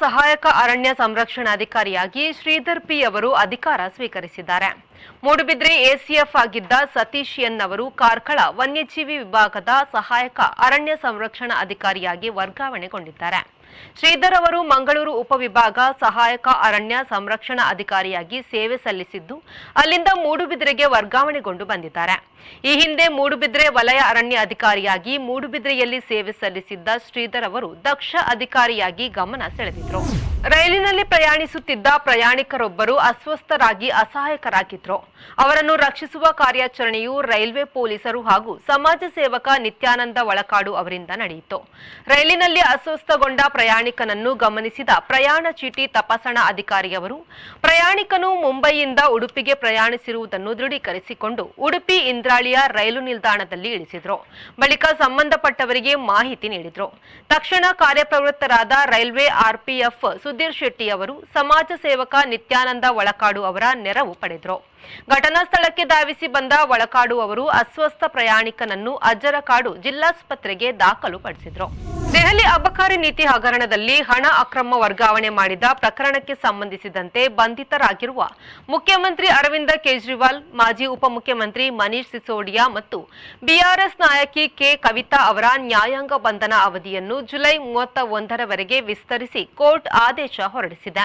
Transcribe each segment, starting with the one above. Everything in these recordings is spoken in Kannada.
ಸಹಾಯಕ ಅರಣ್ಯ ಸಂರಕ್ಷಣಾಧಿಕಾರಿಯಾಗಿ ಶ್ರೀಧರ್ ಪಿ ಅವರು ಅಧಿಕಾರ ಸ್ವೀಕರಿಸಿದ್ದಾರೆ. ಮೂಡುಬಿದ್ರೆ ಎಸಿಎಫ್ ಆಗಿದ್ದ ಸತೀಶ್ ಎನ್ ಅವರು ಕಾರ್ಕಳ ವನ್ಯಜೀವಿ ವಿಭಾಗದ ಸಹಾಯಕ ಅರಣ್ಯ ಸಂರಕ್ಷಣಾ ಅಧಿಕಾರಿಯಾಗಿ ವರ್ಗಾವಣೆಗೊಂಡಿದ್ದಾರೆ. ಶ್ರೀಧರ್ ಅವರು ಮಂಗಳೂರು ಉಪವಿಭಾಗ ಸಹಾಯಕ ಅರಣ್ಯ ಸಂರಕ್ಷಣಾ ಅಧಿಕಾರಿಯಾಗಿ ಸೇವೆ ಸಲ್ಲಿಸಿದ್ದು, ಅಲ್ಲಿಂದ ಮೂಡುಬಿದ್ರೆಗೆ ವರ್ಗಾವಣೆಗೊಂಡು ಬಂದಿದ್ದಾರೆ. ಈ ಹಿಂದೆ ಮೂಡುಬಿದ್ರೆ ವಲಯ ಅರಣ್ಯ ಅಧಿಕಾರಿಯಾಗಿ ಮೂಡುಬಿದ್ರೆಯಲ್ಲಿ ಸೇವೆ ಸಲ್ಲಿಸಿದ್ದ ಶ್ರೀಧರ್ ಅವರು ದಕ್ಷ ಅಧಿಕಾರಿಯಾಗಿ ಗಮನ ಸೆಳೆದಿದ್ರು. ರೈಲಿನಲ್ಲಿ ಪ್ರಯಾಣಿಸುತ್ತಿದ್ದ ಪ್ರಯಾಣಿಕರೊಬ್ಬರು ಅಸ್ವಸ್ಥರಾಗಿ ಅಸಹಾಯಕರಾಗಿದ್ರು. ಅವರನ್ನು ರಕ್ಷಿಸುವ ಕಾರ್ಯಾಚರಣೆಯು ರೈಲ್ವೆ ಪೊಲೀಸರು ಹಾಗೂ ಸಮಾಜ ಸೇವಕ ನಿತ್ಯಾನಂದ ಒಳಕಾಡು ಅವರಿಂದ ನಡೆಯಿತು. ರೈಲಿನಲ್ಲಿ ಅಸ್ವಸ್ಥಗೊಂಡ ಪ್ರಯಾಣಿಕನನ್ನು ಗಮನಿಸಿದ ಪ್ರಯಾಣ ಚೀಟಿ ತಪಾಸಣಾ ಅಧಿಕಾರಿಯವರು, ಪ್ರಯಾಣಿಕನು ಮುಂಬೈಯಿಂದ ಉಡುಪಿಗೆ ಪ್ರಯಾಣಿಸಿರುವುದನ್ನು ದೃಢೀಕರಿಸಿಕೊಂಡು ಉಡುಪಿ ಇಂದ್ರಾಳಿಯ ರೈಲು ನಿಲ್ದಾಣದಲ್ಲಿ ಇಳಿಸಿದ್ರು. ಬಳಿಕ ಸಂಬಂಧಪಟ್ಟವರಿಗೆ ಮಾಹಿತಿ ನೀಡಿದ್ರು. ತಕ್ಷಣ ಕಾರ್ಯಪ್ರವೃತ್ತರಾದ ರೈಲ್ವೆ ಆರ್ಪಿಎಫ್ ಸುಧೀರ್ ಶೆಟ್ಟಿ ಅವರು ಸಮಾಜ ಸೇವಕ ನಿತ್ಯಾನಂದ ಒಳಕಾಡು ಅವರ ನೆರವು ಪಡೆದರು. ಘಟನಾ ಸ್ಥಳಕ್ಕೆ ಧಾವಿಸಿ ಬಂದ ಒಳಕಾಡು ಅವರು ಅಸ್ವಸ್ಥ ಪ್ರಯಾಣಿಕನನ್ನು ಅಜ್ಜರಕಾಡು ಜಿಲ್ಲಾಸ್ಪತ್ರೆಗೆ ದಾಖಲು ಪಡಿಸಿದ್ರು. ದೆಹಲಿ ಅಬಕಾರಿ ನೀತಿ ಹಗರಣದಲ್ಲಿ ಹಣ ಅಕ್ರಮ ವರ್ಗಾವಣೆ ಮಾಡಿದ ಪ್ರಕರಣಕ್ಕೆ ಸಂಬಂಧಿಸಿದಂತೆ ಬಂಧಿತರಾಗಿರುವ ಮುಖ್ಯಮಂತ್ರಿ ಅರವಿಂದ ಕೇಜ್ರಿವಾಲ್, ಮಾಜಿ ಉಪಮುಖ್ಯಮಂತ್ರಿ ಮನೀಶ್ ಸಿಸೋಡಿಯಾ ಮತ್ತು ಬಿಆರ್ಎಸ್ ನಾಯಕಿ ಕೆ ಕವಿತಾ ಅವರ ನ್ಯಾಯಾಂಗ ಬಂಧನ ಅವಧಿಯನ್ನು ಜುಲೈ ಮೂವತ್ತ ಒಂದರವರೆಗೆ ವಿಸ್ತರಿಸಿ ಕೋರ್ಟ್ ಆದೇಶ ಹೊರಡಿಸಿದೆ.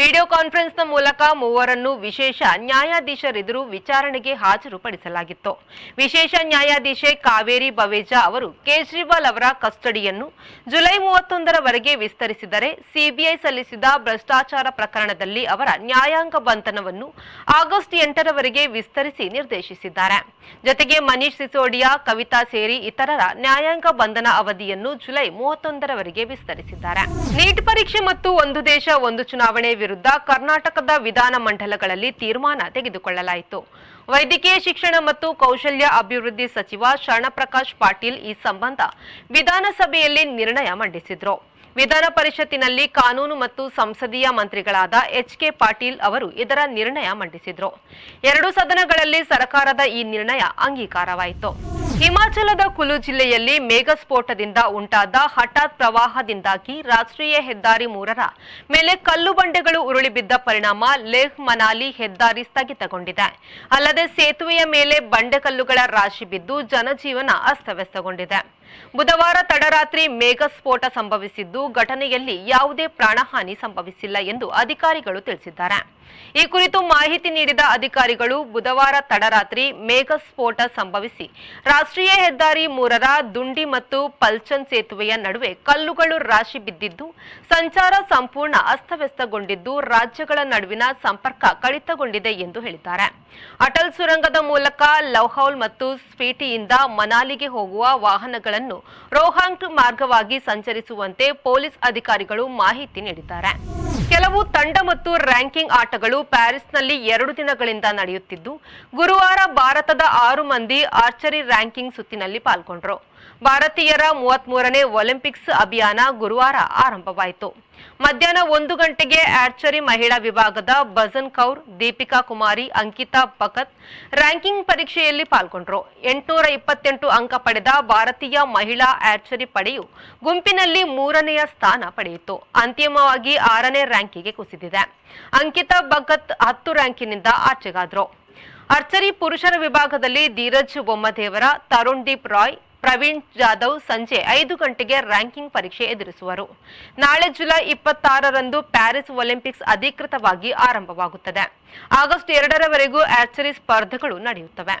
ವಿಡಿಯೋ ಕಾನ್ಫರೆನ್ಸ್ನ ಮೂಲಕ ಮೂವರನ್ನು ವಿಶೇಷ ನ್ಯಾಯಾಧೀಶರೆದುರು ವಿಚಾರಣೆಗೆ ಹಾಜರುಪಡಿಸಲಾಗಿತ್ತು. ವಿಶೇಷ ನ್ಯಾಯಾಧೀಶೆ ಕಾವೇರಿ ಬವೇಜಾ ಅವರು ಕೇಜ್ರಿವಾಲ್ ಅವರ ಕಸ್ಟಡಿಯನ್ನು ಜುಲೈ ಮೂವತ್ತೊಂದರವರೆಗೆ ವಿಸ್ತರಿಸಿದರೆ ಸಿಬಿಐ ಸಲ್ಲಿಸಿದ ಭ್ರಷ್ಟಾಚಾರ ಪ್ರಕರಣದಲ್ಲಿ ಅವರ ನ್ಯಾಯಾಂಗ ಬಂಧನವನ್ನು ಆಗಸ್ಟ್ ಎಂಟರವರೆಗೆ ವಿಸ್ತರಿಸಿ ನಿರ್ದೇಶಿಸಿದ್ದಾರೆ. ಜೊತೆಗೆ ಮನೀಶ್ ಸಿಸೋಡಿಯಾ, ಕವಿತಾ ಸೇರಿ ಇತರರ ನ್ಯಾಯಾಂಗ ಬಂಧನ ಅವಧಿಯನ್ನು ಜುಲೈ ಮೂವತ್ತೊಂದರವರೆಗೆ ವಿಸ್ತರಿಸಿದ್ದಾರೆ. ನೀಟ್ ಪರೀಕ್ಷೆ ಮತ್ತು ಒಂದು ದೇಶ, ಒಂದು ಚುನಾವಣೆ ವಿರುದ್ಧ ಕರ್ನಾಟಕದ ವಿಧಾನ ಮಂಡಲಗಳಲ್ಲಿ ತೀರ್ಮಾನ ತೆಗೆದುಕೊಳ್ಳಲಾಯಿತು. ವೈದ್ಯಕೀಯ ಶಿಕ್ಷಣ ಮತ್ತು ಕೌಶಲ್ಯ ಅಭಿವೃದ್ಧಿ ಸಚಿವ ಶರಣಪ್ರಕಾಶ್ ಪಾಟೀಲ್ ಈ ಸಂಬಂಧ ವಿಧಾನಸಭೆಯಲ್ಲಿ ನಿರ್ಣಯ ಮಂಡಿಸಿದ್ರು. ವಿಧಾನ ಪರಿಷತ್ತಿನಲ್ಲಿ ಕಾನೂನು ಮತ್ತು ಸಂಸದೀಯ ಮಂತ್ರಿಗಳಾದ ಎಚ್ ಕೆ ಪಾಟೀಲ್ ಅವರು ಇದರ ನಿರ್ಣಯ ಮಂಡಿಸಿದ್ರು. ಎರಡು ಸದನಗಳಲ್ಲಿ ಸರ್ಕಾರದ ಈ ನಿರ್ಣಯ ಅಂಗೀಕಾರವಾಯಿತು. ಹಿಮಾಚಲದ ಕುಲು ಜಿಲ್ಲೆಯಲ್ಲಿ ಮೇಘಸ್ಫೋಟದಿಂದ ಉಂಟಾದ ಹಠಾತ್ ಪ್ರವಾಹದಿಂದಾಗಿ ರಾಷ್ಟ್ರೀಯ ಹೆದ್ದಾರಿ ಮೂರರ ಮೇಲೆ ಕಲ್ಲು ಬಂಡೆಗಳು ಉರುಳಿಬಿದ್ದ ಪರಿಣಾಮ ಲೇಹ್ ಮನಾಲಿ ಹೆದ್ದಾರಿ ಸ್ಥಗಿತಗೊಂಡಿದೆ. ಅಲ್ಲದೆ ಸೇತುವೆಯ ಮೇಲೆ ಬಂಡೆಕಲ್ಲುಗಳ ರಾಶಿ ಬಿದ್ದು ಜನಜೀವನ ಅಸ್ತವ್ಯಸ್ತಗೊಂಡಿದೆ. ಬುಧವಾರ ತಡರಾತ್ರಿ ಮೇಘಸ್ಫೋಟ ಸಂಭವಿಸಿದ್ದು, ಘಟನೆಯಲ್ಲಿ ಯಾವುದೇ ಪ್ರಾಣಹಾನಿ ಸಂಭವಿಸಿಲ್ಲ ಎಂದು ಅಧಿಕಾರಿಗಳು ತಿಳಿಸಿದ್ದಾರೆ. ಈ ಕುರಿತು ಮಾಹಿತಿ ನೀಡಿದ ಅಧಿಕಾರಿಗಳು, ಬುಧವಾರ ತಡರಾತ್ರಿ ಮೇಘಸ್ಫೋಟ ಸಂಭವಿಸಿ, ರಾಷ್ಟ್ರೀಯ ಹೆದ್ದಾರಿ ಮೂರರ ದುಂಡಿ ಮತ್ತು ಪಲ್ಚನ್ ಸೇತುವೆಯ ನಡುವೆ ಕಲ್ಲುಗಳು ರಾಶಿ ಬಿದ್ದಿದ್ದು, ಸಂಚಾರ ಸಂಪೂರ್ಣ ಅಸ್ತವ್ಯಸ್ತಗೊಂಡಿದ್ದು, ರಾಜ್ಯಗಳ ನಡುವಿನ ಸಂಪರ್ಕ ಕಡಿತಗೊಂಡಿದೆ ಎಂದು ಹೇಳಿದ್ದಾರೆ. ಅಟಲ್ ಸುರಂಗದ ಮೂಲಕ ಲೌಹೌಲ್ ಮತ್ತು ಸ್ಪೀಟಿಯಿಂದ ಮನಾಲಿಗೆ ಹೋಗುವ ವಾಹನಗಳನ್ನು ರೋಹಾಂಗ್ ಮಾರ್ಗವಾಗಿ ಸಂಚರಿಸುವಂತೆ ಪೊಲೀಸ್ ಅಧಿಕಾರಿಗಳು ಮಾಹಿತಿ ನೀಡಿದ್ದಾರೆ. ಕೆಲವು ತಂಡ ಮತ್ತು ರ್ಯಾಂಕಿಂಗ್ ಆಟಗಳು ಪ್ಯಾರಿಸ್ನಲ್ಲಿ ಎರಡು ದಿನಗಳಿಂದ ನಡೆಯುತ್ತಿದ್ದು, ಗುರುವಾರ ಭಾರತದ ಆರು ಮಂದಿ ಆರ್ಚರಿ ರ್ಯಾಂಕಿಂಗ್ ಸುತ್ತಿನಲ್ಲಿ ಪಾಲ್ಗೊಂಡ್ರು. ಭಾರತೀಯರ ಮೂವತ್ತ್ ಮೂರನೇ ಒಲಿಂಪಿಕ್ಸ್ ಅಭಿಯಾನ ಗುರುವಾರ ಆರಂಭವಾಯಿತು. ಮಧ್ಯಾಹ್ನ ಒಂದು ಗಂಟೆಗೆ ಆರ್ಚರಿ ಮಹಿಳಾ ವಿಭಾಗದ ಬಜನ್ ಕೌರ್, ದೀಪಿಕಾ ಕುಮಾರಿ, ಅಂಕಿತಾ ಭಗತ್ ರ್ಯಾಂಕಿಂಗ್ ಪರೀಕ್ಷೆಯಲ್ಲಿ ಪಾಲ್ಗೊಂಡರು. ಎಂಟುನೂರ ಇಪ್ಪತ್ತೆಂಟು ಅಂಕ ಪಡೆದ ಭಾರತೀಯ ಮಹಿಳಾ ಆರ್ಚರಿ ಪಡೆಯು ಗುಂಪಿನಲ್ಲಿ ಮೂರನೆಯ ಸ್ಥಾನ ಪಡೆಯಿತು. ಅಂತಿಮವಾಗಿ ಆರನೇ ರ್ಯಾಂಕಿಗೆ ಕುಸಿದಿದೆ. ಅಂಕಿತಾ ಭಗತ್ ಹತ್ತು ರ್ಯಾಂಕಿನಿಂದ ಆಚೆಗಾದ್ರು. ಆರ್ಚರಿ ಪುರುಷರ ವಿಭಾಗದಲ್ಲಿ ಧೀರಜ್ ಬೊಮ್ಮದೇವರ, ತರುಣ್ ದೀಪ್ ರಾಯ್ ಪ್ರವೀಣ್ ಜಾಧವ್ ಸಂಜೆ ಐದು ಗಂಟೆಗೆ ರ್ಯಾಂಕಿಂಗ್ ಪರೀಕ್ಷೆ ಎದುರಿಸುವರು. ನಾಳೆ ಜುಲೈ ಇಪ್ಪತ್ತಾರರಂದು ಪ್ಯಾರಿಸ್ ಒಲಿಂಪಿಕ್ಸ್ ಅಧಿಕೃತವಾಗಿ ಆರಂಭವಾಗುತ್ತದೆ. ಆಗಸ್ಟ್ ಎರಡರವರೆಗೂ ಆರ್ಚರಿ ಸ್ಪರ್ಧೆಗಳು ನಡೆಯುತ್ತವೆ.